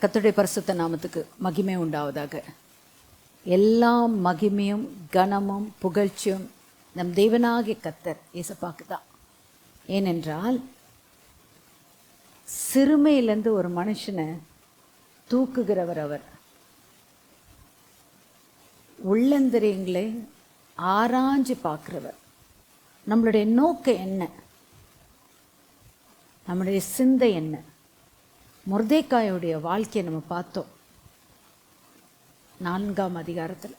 கத்துடைய பரிசுத்த நாமத்துக்கு மகிமை உண்டாவதாக. எல்லா மகிமையும் கனமும் புகழ்ச்சியும் நம் தேவனாகிய கத்தர் ஏசப்பாக்கு தான். ஏனென்றால் சிறுமையிலேருந்து ஒரு மனுஷனை தூக்குகிறவர் அவர். உள்ளந்திரியங்களை ஆராய்ஞ்சு பார்க்குறவர். நம்மளுடைய நோக்கம் என்ன? நம்மளுடைய சிந்தை என்ன? முர்தேக்காயோடைய வாழ்க்கையை நம்ம பார்த்தோம். நான்காம் அதிகாரத்தில்.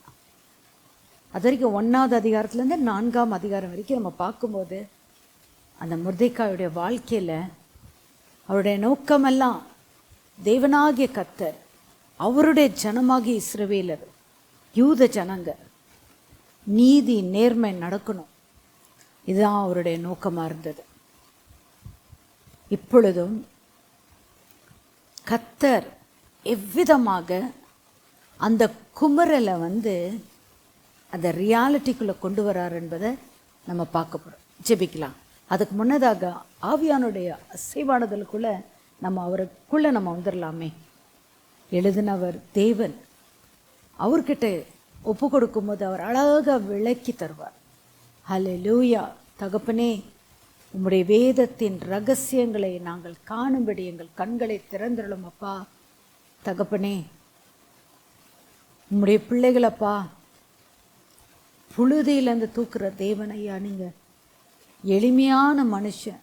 அது வரைக்கும் ஒன்றாவது அதிகாரத்துலேருந்து நான்காம் அதிகாரம் வரைக்கும் நம்ம பார்க்கும்போது அந்த முர்தேக்காயுடைய வாழ்க்கையில் அவருடைய நோக்கமெல்லாம் தேவனாகிய கத்தர் அவருடைய ஜனமாகிய இஸ்ரவேலர் யூத ஜனங்க நீதி நேர்மை நடக்கணும். இதுதான் அவருடைய நோக்கமாக இருந்தது. இப்பொழுதும் கத்தர் எவ்விதமாக அந்த குமரலை வந்து அந்த ரியாலிட்டிக்குள்ளே கொண்டு வரார் என்பதை நம்ம பார்க்க போகிறோம் ஜெபிக்கலாம். அதுக்கு முன்னதாக ஆவியானுடைய அசைவாடுதலுக்குள்ளே நம்ம அவருக்குள்ளே நம்ம வந்துடலாமே எழுதினவர் தேவன் அவர்கிட்ட ஒப்பு கொடுக்கும்போது அவர் அழகாக விளக்கி தருவார். ஹலே லூயா தகப்பனே உம்முடைய வேதத்தின் ரகசியங்களை நாங்கள் காணும்படி எங்கள் கண்களை திறந்துடலும் அப்பா. தகப்பனே உம்முடைய பிள்ளைகளப்பா புழுதியிலேருந்து தூக்குற தேவன் ஐயா நீங்கள் எளிமையான மனுஷன்.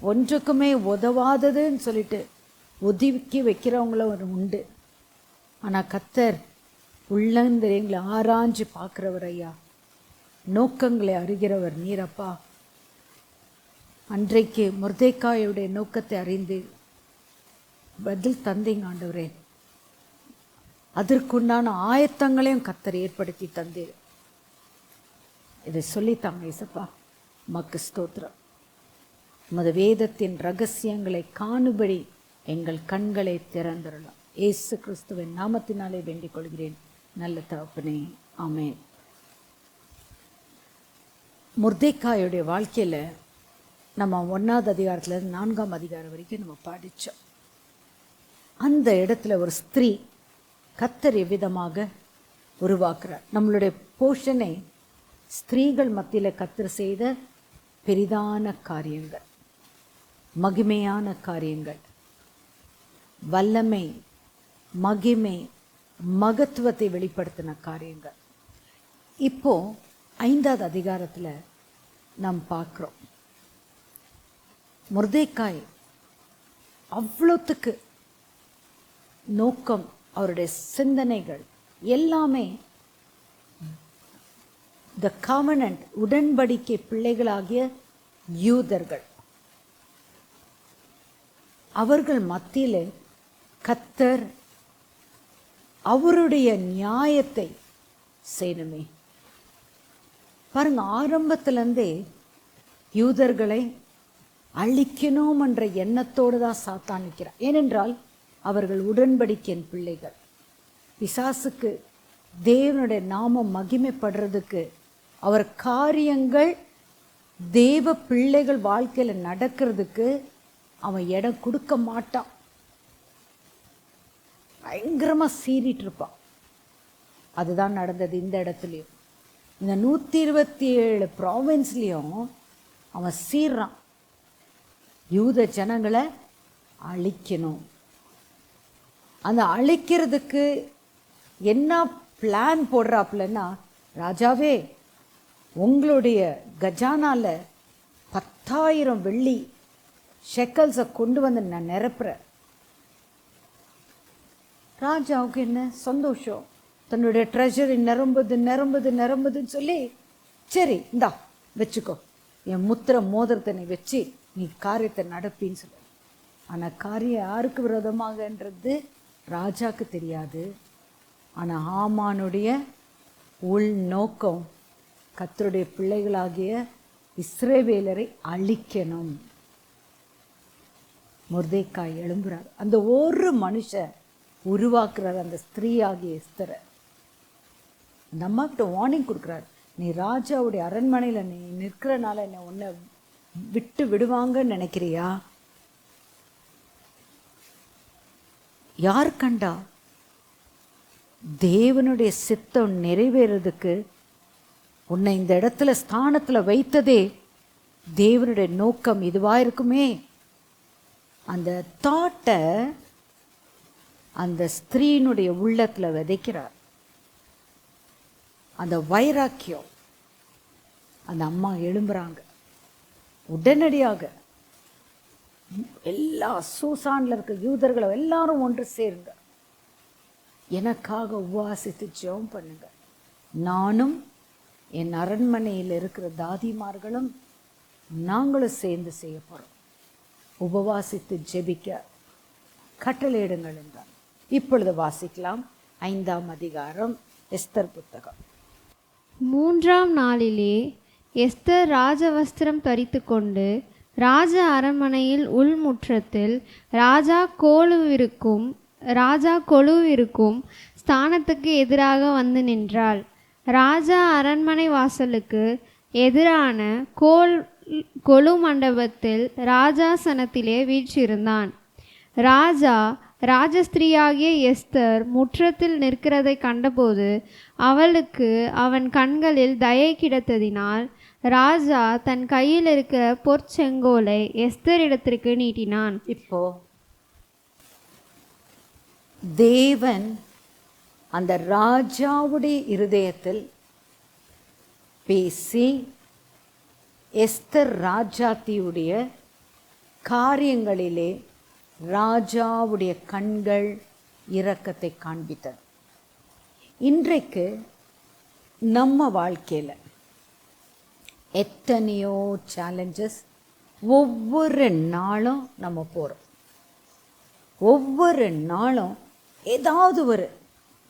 ஒன்றுக்குமே உதவாததுன்னு சொல்லிட்டு ஒதுக்கி வைக்கிறவங்களும் ஒரு உண்டு. ஆனால் கத்தர் உள்ளந்தரியங்களை ஆராய்ஞ்சு பார்க்குறவர் ஐயா. நோக்கங்களை அறிகிறவர் நீரப்பா அன்றைக்கு முர்தேக்காயுடைய நோக்கத்தை அறிந்து பதில் தந்தீங்க ஆண்டவரே. அதற்குண்டான ஆயத்தங்களையும் கத்தர் ஏற்படுத்தி தந்தீர். இதை சொல்லித்தாங்க இசப்பா மக்கு ஸ்தோத்திரம். உமது வேதத்தின் ரகசியங்களை காணுபடி எங்கள் கண்களை திறந்துடலாம் ஏசு கிறிஸ்துவின் நாமத்தினாலே வேண்டிக் கொள்கிறேன் நல்ல தகப்பனே. ஆமேன். முர்தேக்காயுடைய வாழ்க்கையில் நம்ம ஒன்றாவது அதிகாரத்தில் நான்காம் அதிகாரம் வரைக்கும் நம்ம படித்தோம் அந்த இடத்துல ஒரு ஸ்திரீ கத்தர் எவ்விதமாக உருவாக்குறார். நம்மளுடைய போஷனை ஸ்திரீகள் மத்தியில் கத்தர் செய்த பெரிதான காரியங்கள் மகிமையான காரியங்கள். வல்லமை மகிமை மகத்துவத்தை வெளிப்படுத்தின காரியங்கள். இப்போ ஐந்தாவது அதிகாரத்தில் நாம் பார்க்குறோம். முருதேக்காய். அவ்வளோத்துக்கு நோக்கம் அவருடைய சிந்தனைகள் எல்லாமே த காமனண்ட் உடன்படிக்கை பிள்ளைகளாகிய யூதர்கள். அவர்கள் மத்தியில் கத்தர் அவருடைய நியாயத்தை செய்யணுமே. பாருங்க ஆரம்பத்திலேருந்தே யூதர்களை அழிக்கணும் என்ற எண்ணத்தோடு தான் சாத்தான் நிற்கிறார். ஏனென்றால் அவர்கள் உடன்படிக்கையின் பிள்ளைகள். பிசாசுக்கு தேவனுடைய நாமம் மகிமைப்படுறதுக்கு அவர் காரியங்கள் தேவ பிள்ளைகள் வாழ்க்கையில் நடக்கிறதுக்கு அவன் இடம் கொடுக்க மாட்டான். பயங்கரமாக சீறிட்டு இருப்பான். அதுதான் நடந்தது இந்த இடத்துலையும். இந்த நூற்றி இருபத்தி ஏழு ப்ராவின்ஸ்லேயும் அவன் சீர்றான் யூத ஜனங்களை அழிக்கணும். அந்த அழிக்கிறதுக்கு என்ன பிளான் போடுறாப்புலன்னா ராஜாவே உங்களுடைய கஜானால பத்தாயிரம் வெள்ளி ஷெக்கல்ஸை கொண்டு வந்து நான் நிரப்புறேன். ராஜாவுக்கு என்ன சந்தோஷம்? தன்னுடைய ட்ரெஷரி நிரம்புது நிரம்புது நிரம்புதுன்னு சொல்லி சரி இந்தா வச்சுக்கோ. என் முத்திர மோதிரத்தை நீ வச்சு நீ காரியத்தை நடப்பின்னு சொல்ல. ஆனால் காரியம் யாருக்கு விரோதமாகன்றது ராஜாக்கு தெரியாது. ஆனால் ஆமானுடைய உள் நோக்கம் கத்தருடைய பிள்ளைகளாகிய இஸ்ரேவேலரை அழிக்கணும். முர்தேக்காய் எழும்புறார். அந்த ஒரு மனுஷன் உருவாக்குறார் அந்த ஸ்திரீ ஆகிய இஸ்தரை அந்த அம்மாக்கிட்ட வார்னிங் கொடுக்குறாரு. நீ ராஜாவுடைய அரண்மனையில் நீ நிற்கிறனால என்னை உன்னை விட்டு விடுவாங்கன்னு நினைக்கிறியா? யார் கண்டா? தேவனுடைய சித்தம் நிறைவேறதுக்கு உன்னை இந்த இடத்துல ஸ்தானத்துல வைத்ததே தேவனுடைய நோக்கம் இதுவா இருக்குமே? அந்த தாட்டை அந்த ஸ்திரீனுடைய உள்ளத்துல விதைக்கிறார். அந்த வைராக்கியம். அந்த அம்மா எழும்புறாங்க. உடனடியாக எல்லா சூசானில் இருக்க யூதர்களும் எல்லாரும் ஒன்று சேருங்க எனக்காக உபவாசித்து ஜெபம் பண்ணுங்க. நானும் என் அரண்மனையில் இருக்கிற தாதிமார்களும் நாங்களும் சேர்ந்து செய்ய போகிறோம் உபவாசித்து ஜெபிக்க கட்டளையிடுங்கள் என்றார். இப்பொழுது வாசிக்கலாம் ஐந்தாம் அதிகாரம் எஸ்தர் புத்தகம். மூன்றாம் நாளிலே எஸ்தர் ராஜவஸ்திரம் தரித்துக்கொண்டு ராஜ அரண்மனையில் உள்முற்றத்தில் ராஜா கோலுவிற்கும் ராஜா கொலுவிருக்கும் ஸ்தானத்துக்கு எதிராக வந்து நின்றாள். ராஜா அரண்மனை வாசலுக்கு எதிரான கோல் கொலு மண்டபத்தில் ராஜாசனத்திலே வீற்றிருந்தான். ராஜா ராஜஸ்திரீயாகிய எஸ்தர் முற்றத்தில் நிற்கிறதை கண்டபோது அவளுக்கு அவன் கண்களில் தயை கிடைத்ததினால் ராஜா தன் கையில் இருக்க பொற்செங்கோலை எஸ்தரிடத்திற்கு நீட்டினான். இப்போ தேவன் அந்த ராஜாவுடைய இருதயத்தில் பேசி எஸ்தர் ராஜாத்தியுடைய காரியங்களிலே ராஜாவுடைய கண்கள் இரக்கத்தை காண்பித்தது. இன்றைக்கு நம்ம வாழ்க்கையில் எத்தனையோ சேலஞ்சஸ் ஒவ்வொரு நாளும் நம்ம போகிறோம் ஒவ்வொரு நாளும் ஏதாவது ஒரு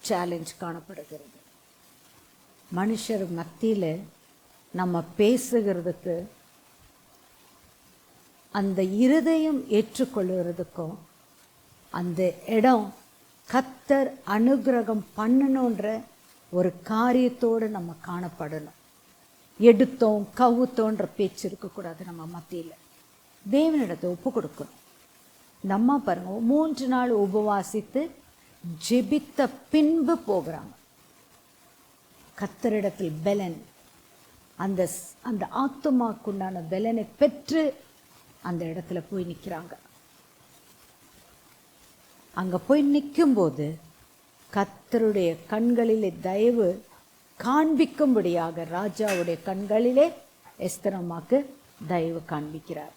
சேலஞ்ச் காணப்படுகிறது. மனுஷர் மத்தியில் நம்ம பேசுகிறதுக்கு அந்த இருதயம் ஏற்றுக்கொள்ளுறதுக்கும் அந்த இடம் கத்தர் அனுகிரகம் பண்ணணுன்ற ஒரு காரியத்தோடு நம்ம காணப்படணும். எடுத்தோம் கவுத்தோன்ற பேச்சு இருக்கக்கூடாது நம்ம மத்தியில். தேவனிடத்தை ஒப்பு கொடுக்கணும். நம்ம பாருங்க மூன்று நாள் உபவாசித்து ஜெபித்த பின்பு போகிறாங்க. கத்தரிடத்தில் பெலன். அந்த ஸ்- அந்த ஆத்துமாக்குண்டான பெலனை பெற்று அந்த இடத்துல போய் நிற்கிறாங்க அங்கே போய் நிற்கும்போது கத்தருடைய கண்களிலே தயவு காண்பிக்கும்படியாக ராஜாவுடைய கண்களிலே எஸ்தரம்மாக்கு தயவு காண்பிக்கிறார்.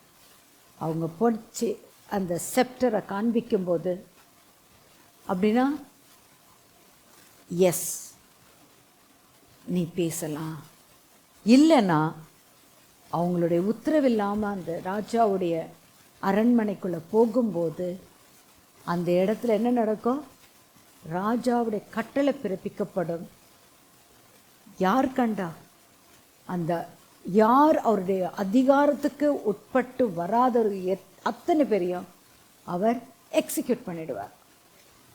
அவங்க பொடிச்சு அந்த செப்டரை காண்பிக்கும்போது அப்படின்னா எஸ் நீ பேசலாம். இல்லைன்னா அவங்களுடைய உத்தரவில்லாமல் அந்த ராஜாவுடைய அரண்மனைக்குள்ளே போகும்போது அந்த இடத்துல என்ன நடக்கும்? ராஜாவுடைய கட்டளை பிறப்பிக்கப்படும். யார் கண்டா? அந்த யார் அவருடைய அதிகாரத்துக்கு உட்பட்டு வராதவர் எத்- அத்தனை பேரையும் அவர் எக்ஸிக்யூட் பண்ணிடுவார்.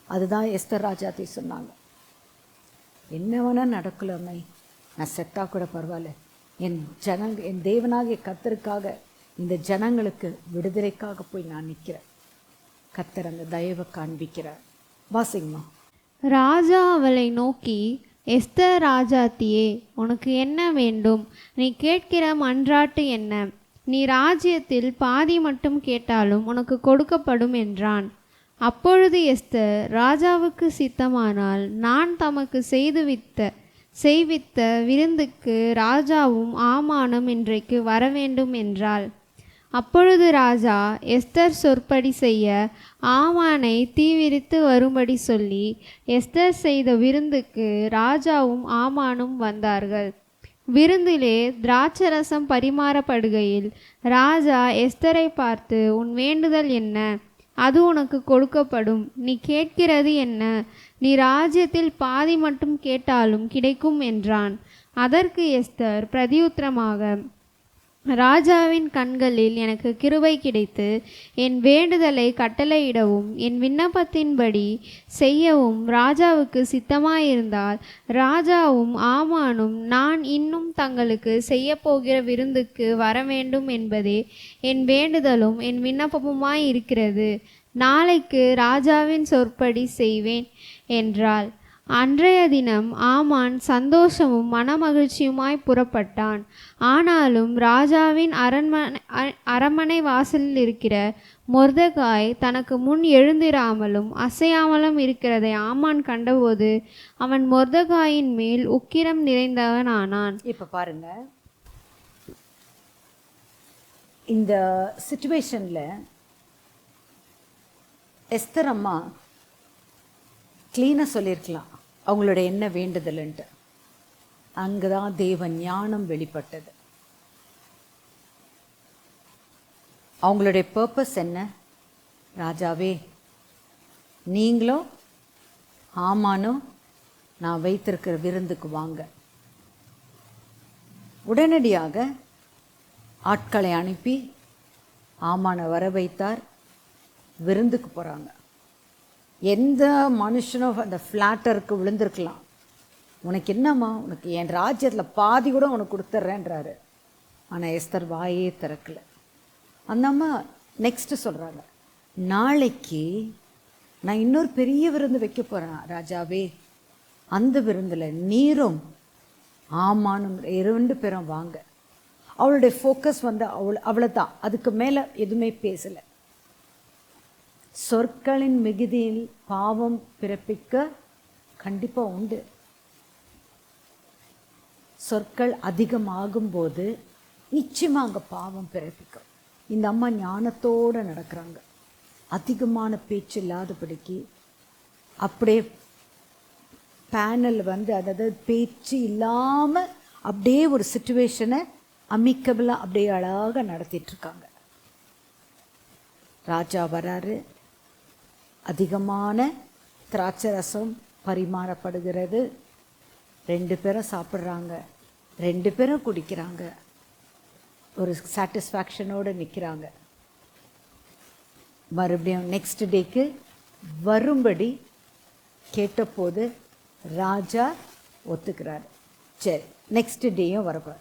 அதுதான் எஸ்தர் ராஜாத்தி சொன்னாங்க. என்ன வேணால் நடக்கலாமே. நான் செத்தா கூட பரவாயில்ல. என் ஜனங்க என் தேவனாகிய கத்தருக்காக இந்த ஜனங்களுக்கு விடுதலைக்காக போய் நான் நிற்கிறேன். கத்தர் அந்த தயவை காண்பிக்கிறார். வாசிங்கம்மா. ராஜா அவளை நோக்கி எஸ்தர் ராஜாத்தியே உனக்கு என்ன வேண்டும்? நீ கேட்கிற மன்றாட்டு என்ன? நீ ராஜ்யத்தில் பாதி மட்டும் கேட்டாலும் உனக்கு கொடுக்கப்படும் என்றான். அப்பொழுது எஸ்தர் ராஜாவுக்கு சித்தமானால் நான் தமக்கு செய்துவித்த செய்வித்த விருந்துக்கு ராஜாவும் ஆமானும் இன்றைக்கு வரவேண்டும் என்றாள். அப்பொழுது ராஜா எஸ்தர் சொற்படி செய்ய ஆமானை தீவிரித்து வரும்படி சொல்லி எஸ்தர் செய்த விருந்துக்கு ராஜாவும் ஆமானும் வந்தார்கள். விருந்திலே திராட்சரசம் பரிமாறப்படுகையில் ராஜா எஸ்தரை பார்த்து உன் வேண்டுதல் என்ன? அது உனக்கு கொடுக்கப்படும். நீ கேட்கிறது என்ன? நீ ராஜ்யத்தில் பாதி மட்டும் கேட்டாலும் கிடைக்கும் என்றான். அதற்கு எஸ்தர் பிரதியுத்திரமாக ராஜாவின் கண்களில் எனக்கு கிருபை கிடைத்து என் வேண்டுதலை கட்டளையிடவும் என் விண்ணப்பத்தின்படி செய்யவும் ராஜாவுக்கு சித்தமாயிருந்தால் ராஜாவும் ஆமானும் நான் இன்னும் தங்களுக்கு செய்யப்போகிற விருந்துக்கு வர வேண்டும் என்பதே என் வேண்டுதலும் என் விண்ணப்பமுமாய் இருக்கிறது நாளைக்கு ராஜாவின் சொற்படி செய்வேன் என்றாள். அன்றைய தினம் ஆமான் சந்தோஷமும் மனமகிழ்ச்சியுமாய் புறப்பட்டான். ஆனாலும் ராஜாவின் அரண்மனை அ- அரண்மனை வாசலில் இருக்கிற மொர்தகாய் தனக்கு முன் எழுந்திராமலும் அசையாமலும் இருக்கிறதை ஆமான் கண்டபோது அவன் மொர்தகாயின் மேல் உக்கிரம் நிறைந்தவனானான். இப்போ பாருங்க. இந்த சுச்சுவேஷனில் எஸ்தர் அம்மா க்ளீனாக சொல்லியிருக்கலாம். அவங்களோட என்ன வேண்டுதல்ன்ட்டு. அங்கே தான் தேவ ஞானம் வெளிப்பட்டது. அவங்களுடைய பர்பஸ் என்ன? ராஜாவே நீங்களும் ஆமானும் நான் வைத்திருக்கிற விருந்துக்கு வாங்க. உடனடியாக ஆட்களை அனுப்பி ஆமான வர வைத்தார். விருந்துக்கு போகிறாங்க எந்த மனுஷனும் அந்த ஃப்ளாட்டருக்கு விழுந்திருக்கலாம். உனக்கு என்னம்மா? உனக்கு என் ராஜ்யத்தில் பாதி கூட உனக்கு கொடுத்துட்றேன்றாரு ஆனால் எஸ்தர் வாயே திறக்கலை. அந்த அம்மா நெக்ஸ்ட்டு சொல்கிறாங்க நாளைக்கு நான் இன்னொரு பெரிய விருந்து வைக்க போகிறேன் ராஜாவே. அந்த விருந்தில் நீரும் ஆமானும் இரண்டு பேரும் வாங்க. அவளுடைய ஃபோக்கஸ் வந்து அவள் அவ்வளோ தான் அதுக்கு மேலே எதுவுமே பேசலை. சொற்களின் மிகுதியில் பாவம் பிறப்பிக்க கண்டிப்பாக உண்டு. சொற்கள் அதிகமாகும்போது நிச்சயமாக அங்கே பாவம் பிறப்பிக்கும். இந்த அம்மா ஞானத்தோடு நடக்கிறாங்க. அதிகமான பேச்சு இல்லாதபடிக்கு அப்படியே பேனல் வந்து அதாவது பேச்சு இல்லாமல் அப்படியே ஒரு சுச்சுவேஷனை அமிக்கபிளாக அப்படியே அழகாக நடத்திட்டு இருக்காங்க. ராஜா வராரு. அதிகமான திராட்சை ரசம் பரிமாறப்படுகிறது. ரெண்டு பேரும் சாப்பிட்றாங்க. ரெண்டு பேரும் குடிக்கிறாங்க. ஒரு சாட்டிஸ்ஃபேக்ஷனோடு நிற்கிறாங்க மறுபடியும் நெக்ஸ்ட் டேக்கு வரும்படி கேட்டபோது ராஜா ஒத்துக்கிறார். சரி நெக்ஸ்ட் டேயும் வரப்போ